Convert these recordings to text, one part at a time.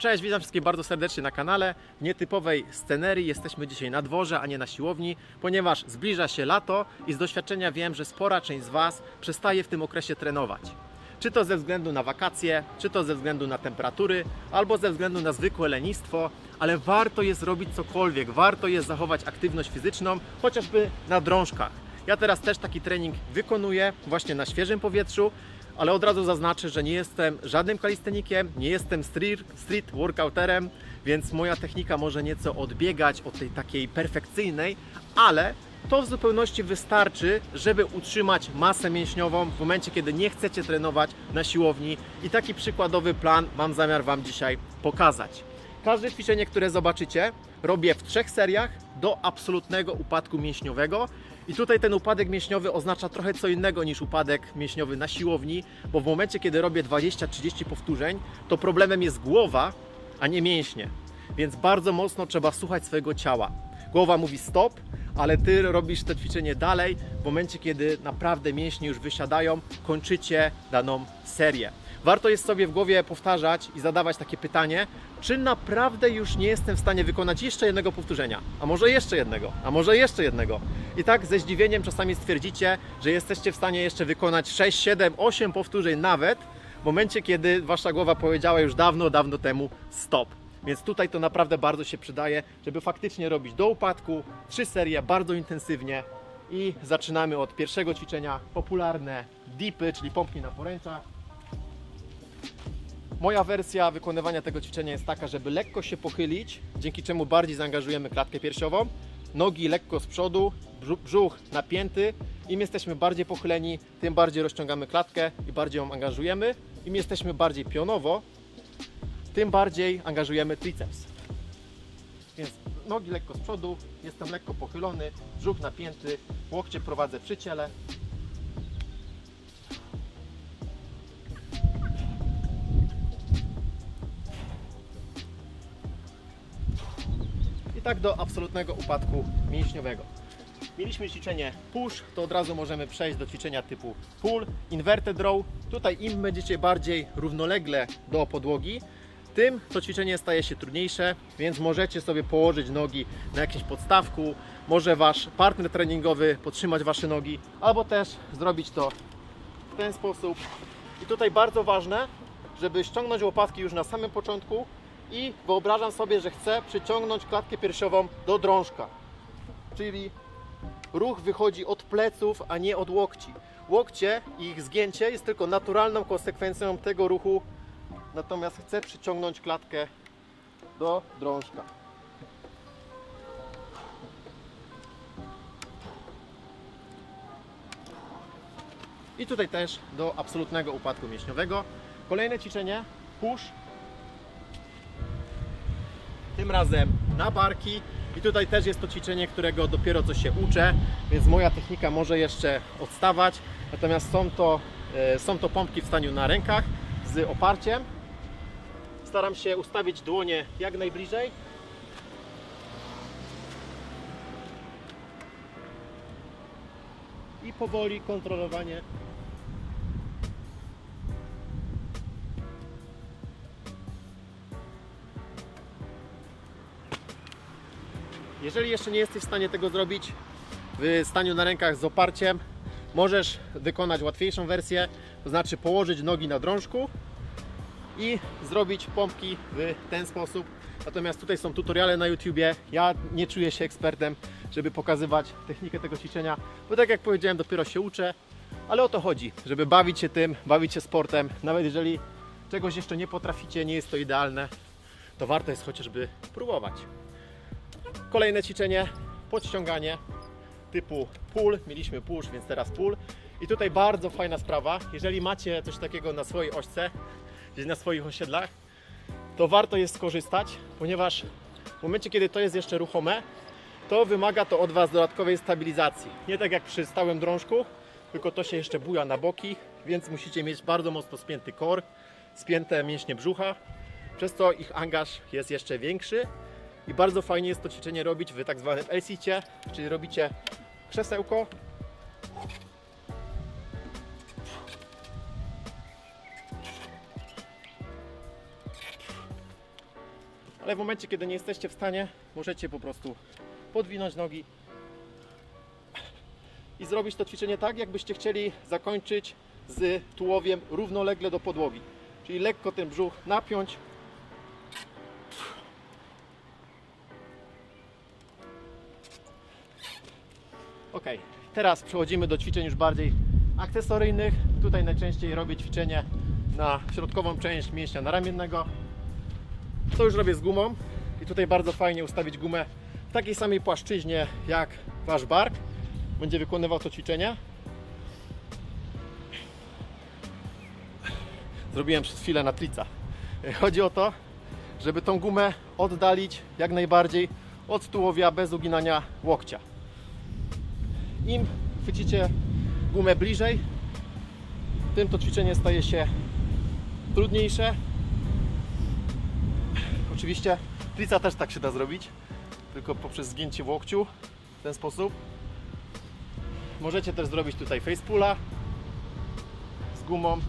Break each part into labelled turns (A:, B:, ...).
A: Cześć, witam wszystkich bardzo serdecznie na kanale. W nietypowej scenerii jesteśmy dzisiaj na dworze, a nie na siłowni, ponieważ zbliża się lato i z doświadczenia wiem, że spora część z Was przestaje w tym okresie trenować. Czy to ze względu na wakacje, czy to ze względu na temperatury, albo ze względu na zwykłe lenistwo, ale warto jest robić cokolwiek, warto jest zachować aktywność fizyczną, chociażby na drążkach. Ja teraz też taki trening wykonuję właśnie na świeżym powietrzu, ale od razu zaznaczę, że nie jestem żadnym kalistenikiem, nie jestem street, street workouterem, więc moja technika może nieco odbiegać od tej takiej perfekcyjnej, ale to w zupełności wystarczy, żeby utrzymać masę mięśniową w momencie, kiedy nie chcecie trenować na siłowni i taki przykładowy plan mam zamiar Wam dzisiaj pokazać. Każde ćwiczenie, które zobaczycie, robię w trzech seriach do absolutnego upadku mięśniowego. I tutaj ten upadek mięśniowy oznacza trochę co innego niż upadek mięśniowy na siłowni, bo w momencie, kiedy robię 20-30 powtórzeń, to problemem jest głowa, a nie mięśnie. Więc bardzo mocno trzeba słuchać swojego ciała. Głowa mówi stop, ale ty robisz to ćwiczenie dalej. W momencie, kiedy naprawdę mięśnie już wysiadają, kończycie daną serię. Warto jest sobie w głowie powtarzać i zadawać takie pytanie, czy naprawdę już nie jestem w stanie wykonać jeszcze jednego powtórzenia, a może jeszcze jednego, a może jeszcze jednego. I tak ze zdziwieniem czasami stwierdzicie, że jesteście w stanie jeszcze wykonać 6, 7, 8 powtórzeń nawet w momencie, kiedy wasza głowa powiedziała już dawno, dawno temu stop. Więc tutaj to naprawdę bardzo się przydaje, żeby faktycznie robić do upadku trzy serie bardzo intensywnie i zaczynamy od pierwszego ćwiczenia popularne dipy, czyli pompki na poręczach. Moja wersja wykonywania tego ćwiczenia jest taka, żeby lekko się pochylić, dzięki czemu bardziej zaangażujemy klatkę piersiową, nogi lekko z przodu, brzu- brzuch napięty. Im jesteśmy bardziej pochyleni, tym bardziej rozciągamy klatkę i bardziej ją angażujemy. Im jesteśmy bardziej pionowo, tym bardziej angażujemy triceps. Więc nogi lekko z przodu, jestem lekko pochylony, brzuch napięty, łokcie prowadzę przy ciele. Tak do absolutnego upadku mięśniowego. Mieliśmy ćwiczenie push, to od razu możemy przejść do ćwiczenia typu pull, inverted row. Tutaj im będziecie bardziej równolegle do podłogi, tym to ćwiczenie staje się trudniejsze, więc możecie sobie położyć nogi na jakimś podstawku, może Wasz partner treningowy podtrzymać Wasze nogi, albo też zrobić to w ten sposób. I tutaj bardzo ważne, żeby ściągnąć łopatki już na samym początku i wyobrażam sobie, że chcę przyciągnąć klatkę piersiową do drążka. Czyli ruch wychodzi od pleców, a nie od łokci. Łokcie i ich zgięcie jest tylko naturalną konsekwencją tego ruchu, natomiast chcę przyciągnąć klatkę do drążka. I tutaj też do absolutnego upadku mięśniowego. Kolejne ćwiczenie push. Tym razem na barki. I tutaj też jest to ćwiczenie, którego dopiero co się uczę, więc moja technika może jeszcze odstawać. Natomiast są to, e, są to pompki w staniu na rękach z oparciem. Staram się ustawić dłonie jak najbliżej. I powoli kontrolowanie Jeżeli jeszcze nie jesteś w stanie tego zrobić w staniu na rękach z oparciem, możesz wykonać łatwiejszą wersję, to znaczy położyć nogi na drążku i zrobić pompki w ten sposób. Natomiast tutaj są tutoriale na YouTubie. Ja nie czuję się ekspertem, żeby pokazywać technikę tego ćwiczenia, bo tak jak powiedziałem, dopiero się uczę, ale o to chodzi, żeby bawić się tym, bawić się sportem. Nawet jeżeli czegoś jeszcze nie potraficie, nie jest to idealne, to warto jest chociażby próbować. Kolejne ćwiczenie, podciąganie typu pull. Mieliśmy push, więc teraz pull. I tutaj bardzo fajna sprawa, jeżeli macie coś takiego na swojej ośce, gdzieś na swoich osiedlach, to warto jest skorzystać, ponieważ w momencie, kiedy to jest jeszcze ruchome, to wymaga to od Was dodatkowej stabilizacji. Nie tak jak przy stałym drążku, tylko to się jeszcze buja na boki, więc musicie mieć bardzo mocno spięty kor, spięte mięśnie brzucha, przez co ich angaż jest jeszcze większy i bardzo fajnie jest to ćwiczenie robić w tak zwanym L-sicie, czyli robicie krzesełko. ale w momencie, kiedy nie jesteście w stanie, możecie po prostu podwinąć nogi i zrobić to ćwiczenie tak, jakbyście chcieli zakończyć z tułowiem równolegle do podłogi. Czyli lekko ten brzuch napiąć. Ok, teraz przechodzimy do ćwiczeń już bardziej akcesoryjnych. Tutaj najczęściej robię ćwiczenie na środkową część mięśnia naramiennego. To już robię z gumą i tutaj bardzo fajnie ustawić gumę w takiej samej płaszczyźnie jak Wasz bark. Będzie wykonywał to ćwiczenie. Zrobiłem przez chwilę na trica. Chodzi o to, żeby tą gumę oddalić jak najbardziej od tułowia bez uginania łokcia. Im chwycicie gumę bliżej, tym to ćwiczenie staje się trudniejsze. Oczywiście trica też tak się da zrobić, tylko poprzez zgięcie w łokciu w ten sposób. Możecie też zrobić tutaj facepula z gumą.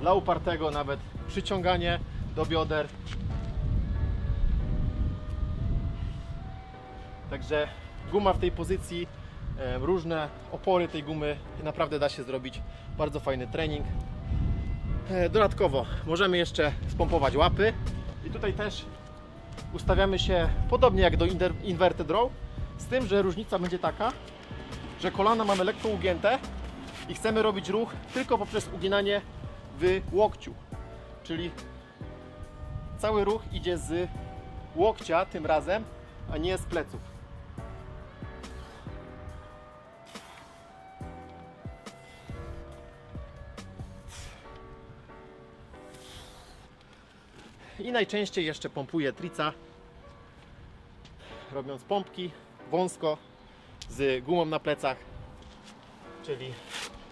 A: Dla upartego nawet przyciąganie do bioder. Także guma w tej pozycji, różne opory tej gumy, naprawdę da się zrobić bardzo fajny trening. E, Dodatkowo możemy jeszcze spompować łapy i tutaj też ustawiamy się podobnie jak do inverted row, z tym, że różnica będzie taka, że kolana mamy lekko ugięte i chcemy robić ruch tylko poprzez uginanie w łokciu, czyli cały ruch idzie z łokcia tym razem, a nie z pleców. I najczęściej jeszcze pompuję trica, robiąc pompki wąsko z gumą na plecach, czyli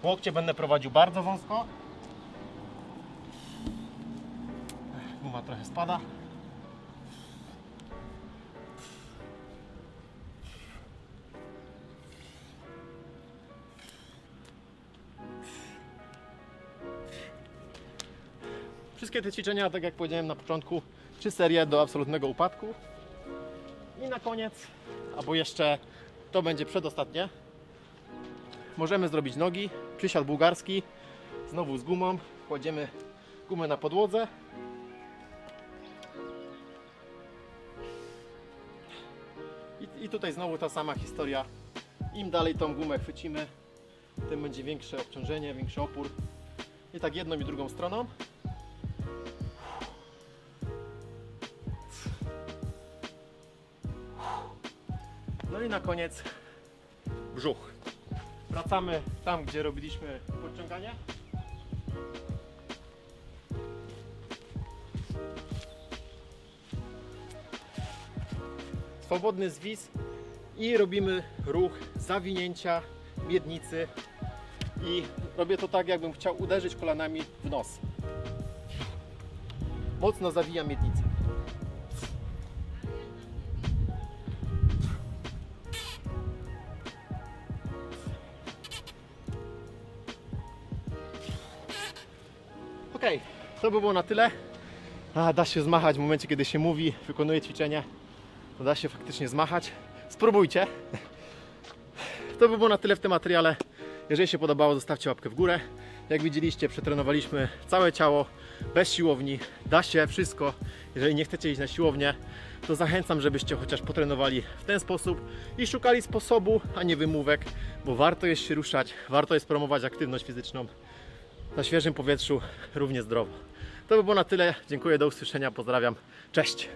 A: łokcie będę prowadził bardzo wąsko. Guma trochę spada. Wszystkie te ćwiczenia, tak jak powiedziałem na początku, trzy serie do absolutnego upadku. I na koniec, albo jeszcze to będzie przedostatnie, możemy zrobić nogi, przysiad bułgarski, znowu z gumą, kładziemy gumę na podłodze. I, tutaj znowu ta sama historia. Im dalej tą gumę chwycimy, tym będzie większe obciążenie, większy opór. I tak jedną i drugą stroną. No i na koniec brzuch. Wracamy tam, gdzie robiliśmy podciąganie. Swobodny zwis i robimy ruch zawinięcia miednicy i robię to tak, jakbym chciał uderzyć kolanami w nos. Mocno zawijam miednicę. Okej, to by było na tyle. A, da się zmachać w momencie, kiedy się mówi, wykonuje ćwiczenie. To da się faktycznie zmachać. Spróbujcie. To by było na tyle w tym materiale. Jeżeli się podobało, zostawcie łapkę w górę. Jak widzieliście, przetrenowaliśmy całe ciało bez siłowni. Da się wszystko. Jeżeli nie chcecie iść na siłownię, to zachęcam, żebyście chociaż potrenowali w ten sposób i szukali sposobu, a nie wymówek, bo warto jest się ruszać, warto jest promować aktywność fizyczną na świeżym powietrzu, równie zdrowo. To by było na tyle. Dziękuję, do usłyszenia, pozdrawiam. Cześć!